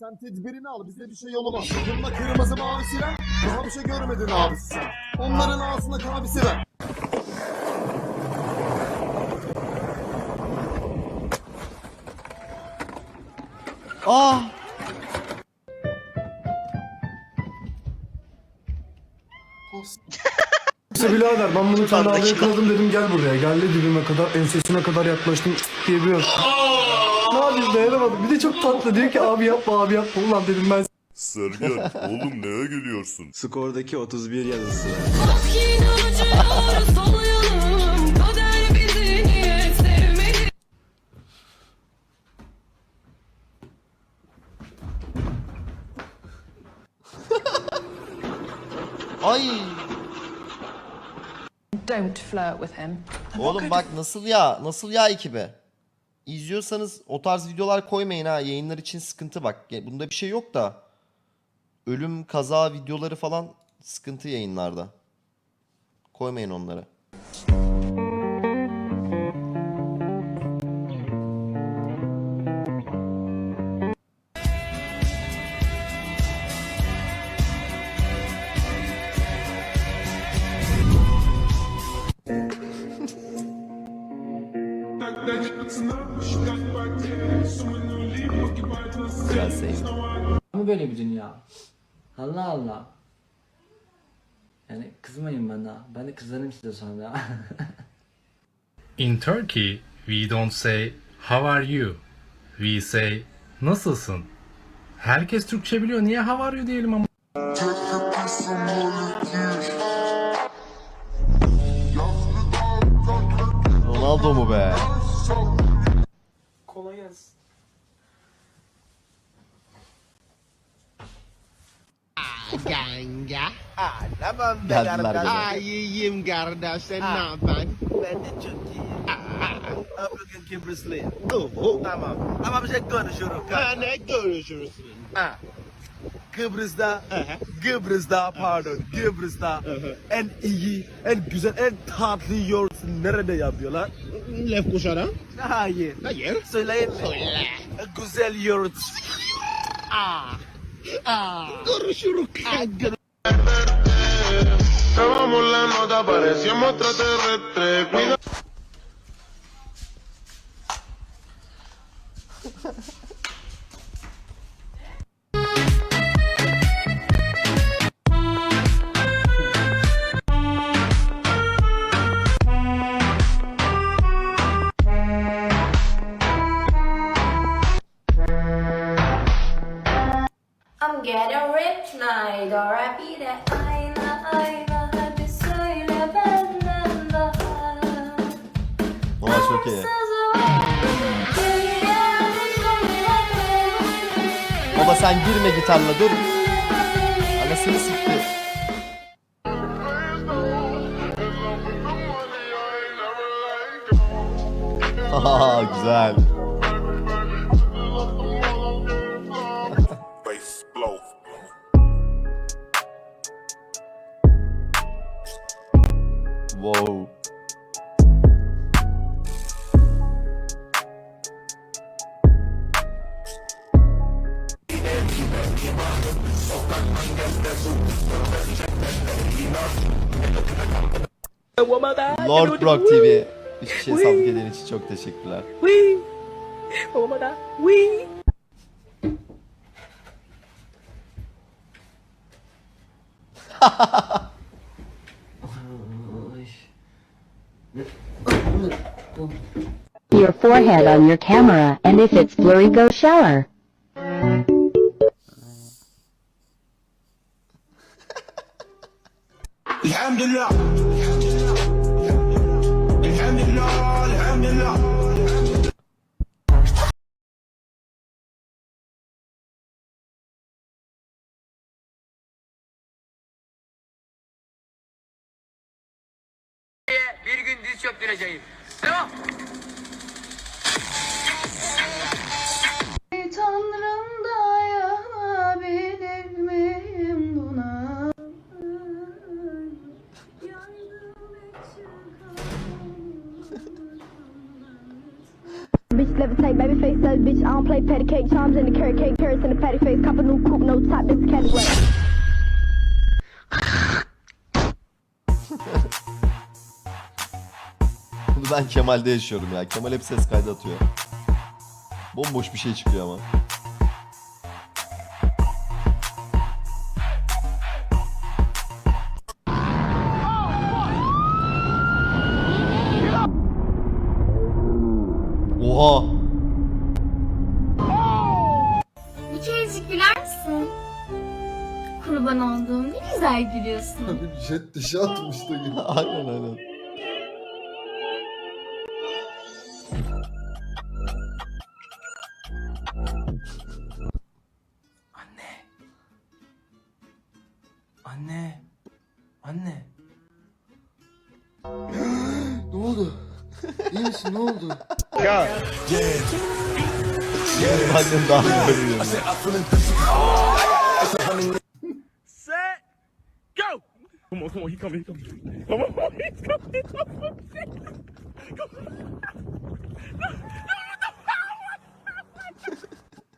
sen tedbirini al. Bizde bir şey olmaz. Bununla kırmızı mavi siren. Daha bir şey görmedin abisi sen. Onların ağzına kabisi ver. Ah! İşte birader ben bunu tane Yukarıdaki yakaladım dedim gel buraya. Geldi dibime kadar ensesine kadar yaklaştım diye bir yapayım dayanamadım. Bir de çok tatlı diyor ki abi yapma abi yapma. Ulan dedim ben Sergen, oğlum neye gülüyorsun? Skordaki 31 yazısı. Ay! Don't flirt with him. Oğlum bak nasıl ya? Nasıl ya ekibi? İzliyorsanız o tarz videolar koymayın ha. Yayınlar için sıkıntı bak. Ya Bunda bir şey yok da. Ölüm, kaza videoları falan sıkıntı yayınlarda. Koymayın onları. Sevdim. mı böyle bir dünya? Allah Allah. Yani kızmayın bana. Ben de kızarım size sonra. In Turkey, we don't say how are you? We say nasılsın? Herkes Türkçe biliyor. Niye how are you diyelim ama? Ronaldo mu be? Ganga. Geldiler bile. Ay iyiyim kardeş sen ne yapan? Ben de çok iyiyim. African Kıbrıslıyım. Oh, Tamam. Ama bir şey konuşuyorum. ha, ne görüşürüz? Ha. Kıbrıs'ta, Kıbrıs'ta pardon, Kıbrıs'ta en iyi, en güzel, en tatlı yoğurt nerede yapıyorlar? Lef kuşara? Hayır. Hayır. Söyleyin mi? Söyle. Güzel yoğurt. Aa. Aa. Görüşürüz kanka. I'm bir de ayna ayna Hadi söyle benden daha Aa çok iyi. Baba sen girme gitarla dur. Anasını sikti. Haha güzel. Wow. Lord Brock TV. Hiçbir şey sabık eden için çok teşekkürler. your forehead on your camera, and if it's blurry, go shower. Elhamdülillah. Elhamdülillah, elhamdülillah. bir gün diz çöktüreceğim. Devam. Bis levitate, baby face says, bitch, I don't play patty cake, charms in the carrot cake, carrots in the patty face, cop a new coupe, no top, this Cadillac. Ben Kemal'de yaşıyorum ya. Kemal hep ses kaydı atıyor. Bomboş bir şey çıkıyor ama. Kurban olduğum ne güzel gülüyorsun. Bir jet dışı atmıştı gibi. aynen aynen. Anne. Anne. ne oldu? İyi misin ne oldu? Annem daha iyi görüyor. Come on, come on, he coming, he coming. Come on, he's coming, he's coming.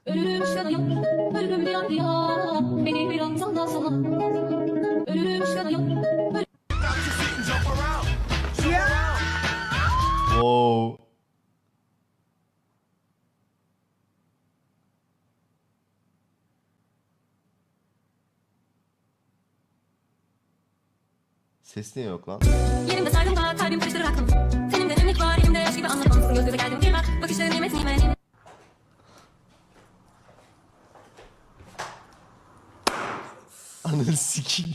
Ölürüm şanayım, ölürüm diyor diyor. Beni bir an sana sana. Ölürüm şanayım, Ses niye yok lan? Yerimde sardım da kalbim karıştırır aklım. Senin de nemlik var elimde yaş gibi anlatmamışsın. Göz göze geldim girme. Bakışların nimet nimet. Ananı sikeyim.